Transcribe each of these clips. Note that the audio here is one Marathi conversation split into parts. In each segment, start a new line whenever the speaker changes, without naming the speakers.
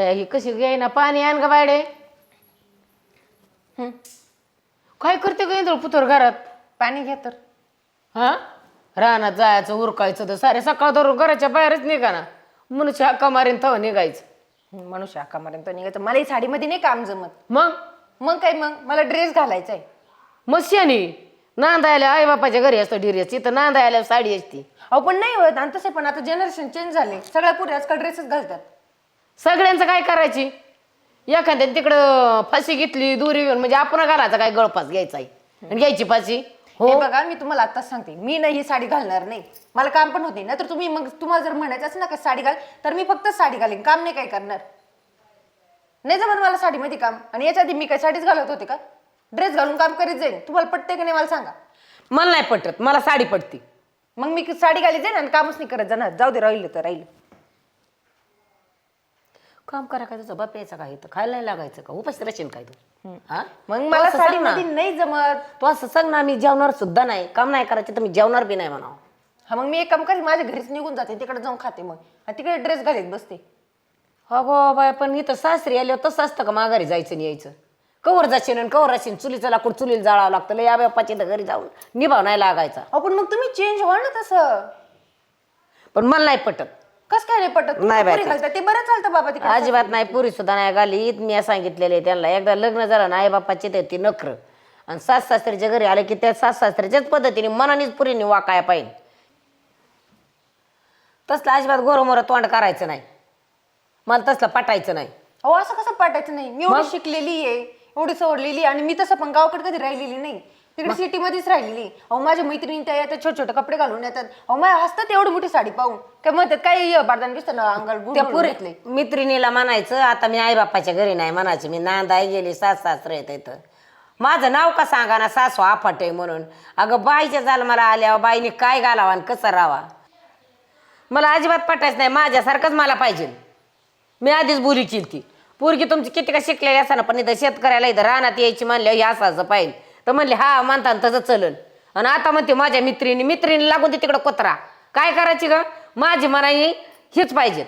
बाया, ही कशी घे ना पाणी आण ग बायडे.
हं.
काय करते ग इंदळ पुतर घरात?
पाणी घे तर.
हा? रानात जायचं उरकायचं तर सारे सकाळ धरून घराच्या बाहेरच निघा ना मनुष्य हक्का मारीन तव निघायचं.
मनुष्य आकापर्यंत निघायचं. मला ही साडीमध्ये नाही काम जमत.
मग?
मग काय मग? मला ड्रेस घालायचा आहे
मस्यानी नांदायला आई बापाच्या घरी असतं डिरेस तिथं नांदायला साडी असती.
अहो पण नाही होत. आणि तसे पण आता जनरेशन चेंज झाले. सगळ्या पुढे आजकाल ड्रेसच घालतात.
सगळ्यांचं काय करायची? एखाद्याने तिकडं फाशी घेतली दुरी घेऊन म्हणजे आपण घालायचा काय गळपास घ्यायचा आहे आणि घ्यायची फाशी?
हे बघा मी तुम्हाला आताच सांगते. मी नाही ही साडी घालणार नाही. मला काम पण होते ना तर तुम्ही मग तुम्हाला जर म्हणायचं असेल ना का साडी घाल तर मी फक्त साडी घालीन. काम नाही काय करणार. नाही जमत मला साडीमध्ये काम. आणि याच्या आधी मी काय साडीच घालत होते का? ड्रेस घालून काम करीत जाईन. तुम्हाला पटते की नाही मला सांगा?
मला नाही पटत. मला साडी पटती.
मग मी साडी घालीत जाईन आणि कामच नाही करत जाणार. जाऊ दे राहिलं तर राहिलं.
काम करा काय तुझा? बाप यायचा काय इथं? खायला नाही लागायचं का? उपास रचेन काय तू? हा?
मग मला
असं सांग ना.
साडीमध्ये नाही जमत.
तू असं सांग ना मी जेवणार सुद्धा नाही. काम नाही करायचं तर मी जेवणार बी नाही म्हणावं.
हा मग मी एक काम करीन माझ्या घरीच निघून जाते तिकडे जाऊन खाते मग. आणि तिकडे ड्रेस घालीत बसते.
अगो बाय पण इथं सासरी आल्यावर तसं असतं का? माघारी जायचं आणि यायचं. कवर जाशील आणि कवर राशील चुलीचं लाकूड चुलीला जाळावं लागतं. लय या बापाच्या इथं घरी जाऊन निभाव नाही लागायचा.
अहो पण मग तुम्ही चेंज व्हा ना तसं.
पण मला नाही पटत.
कस काय नाही पटत?
नाही बाई,
पुरी घालतात. ते बरं चालतं बाबा तिकडे.
अजिबात नाही पुरी सुद्धा नाही. घालीत मी सांगितलेले त्यांना. एकदा लग्न झालं ना आई बापाचे ते ती नखर. आणि सास सासऱ्याच्या घरी आले की त्या सास सासऱ्याच्याच पद्धतीने मनानेच पुरीने वाकाया पाहिजे. तसलं अजिबात गोरमोर तोंड करायचं नाही. मला तसलं पटायचं नाही.
अहो असं कसं पाठायचं नाही? मी एवढी शिकलेली आहे एवढी सवरलेली आणि मी तसं पण गावाकडे कधी राहिलेली नाही. तिकडे सिटीमध्येच राहिलेली. अहो माझ्या मैत्रिणी त्या येतात छोटे छोटे कपडे घालून येतात. अहो माझ्या हसतात एवढी मोठी साडी पाहून. काय म्हणतात काय बारदान दिसतं ना अंगाल
त्या पुरी
घेतले
मित्रिणीला म्हणायचं आता मी आई बापाच्या घरी नाही म्हणायचं मी नांदाय गेली सास सासरे येत इथं माझं नाव का सांगा ना सासू आफाट आहे म्हणून. अगं बाईच्या जन्माला आल्यावर बाईने काय घालावा आणि कसं राहावा? मला अजिबात पटायचं नाही माझ्यासारखंच मला पाहिजे. मी आधीच बोली केली ती. पोरगी तुमची किती का शिकलेली असताना पण इथं शेतकऱ्याला इथं रानात यायची म्हणल्यावर हे असं असं पाहिजे. तर म्हणले हा म्हणता तसं चलन. आणि आता म्हणते माझ्या मित्रिणी मित्रिणी लागून ते तिकडं कोतरा. काय करायची ग? माझी मनाई हीच पाहिजे.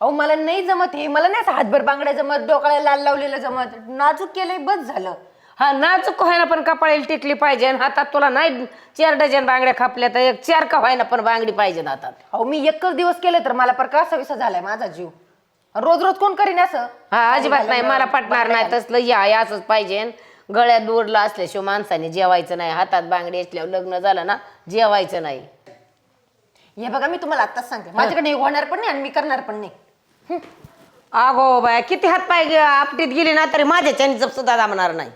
अहो मला नाही जमत हे. मला नाही असं हातभर बांगड्या जमत डोक्याला लाल लावलेलं जमत. नाजूक केलंय बस झालं.
हा नाजूक व्हायना पण कपाळीला टिकली पाहिजे आणि हातात तुला नाही चार डझन बांगड्या खापल्या तर एक चार का व्हायना पण बांगडी पाहिजे हातात.
अहो मी एकच दिवस केलं तर मला पर कसा विसा झालाय माझा जीव? रोज रोज कोण करीन असं?
हा अजिबात नाही. मला पटणार नाही. तसलं या असंच पाहिजे गळ्यात दोरला असल्याशिवाय माणसाने जेवायचं नाही. हातात बांगडी असल्यावर लग्न झालं ना जेवायचं नाही.
हे बघा मी तुम्हाला आत्ताच सांगते. माझ्याकडे हे. होणार पण नाही आणि मी करणार पण नाही.
अगो बाया किती हात पाय गे- आपटीत गेली ना तरी माझ्या चॅनीचं सुद्धा जमणार नाही.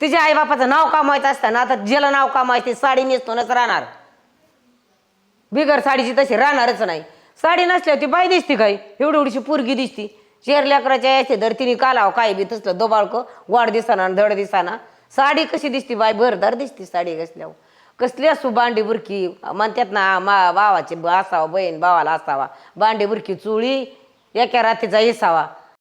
तिच्या आईबापाचं नाव कमावायचं असतं ना आता ज्याला नाव कमावायची साडी नेसतोनच राहणार. बिगर साडीची तशी राहणारच नाही. साडी नसल्यावर ती बाई दिसती काय? एवढी एवढीशी पोरगी दिसती. शेर लेकराच्या यायचे धर तिने कालाव काय बी तसलं दोबाळक वाढ दिसाना आणि धड दिसाना. साडी कशी दिसती बाय भरदार दिसती साडी कसल्यावर कसली असू बांडी बुरकी म्हणतात ना मा भावाची असावा बहीण भावाला असावा. बांडी बुरकी चुळी एका रात्रीचा इसावा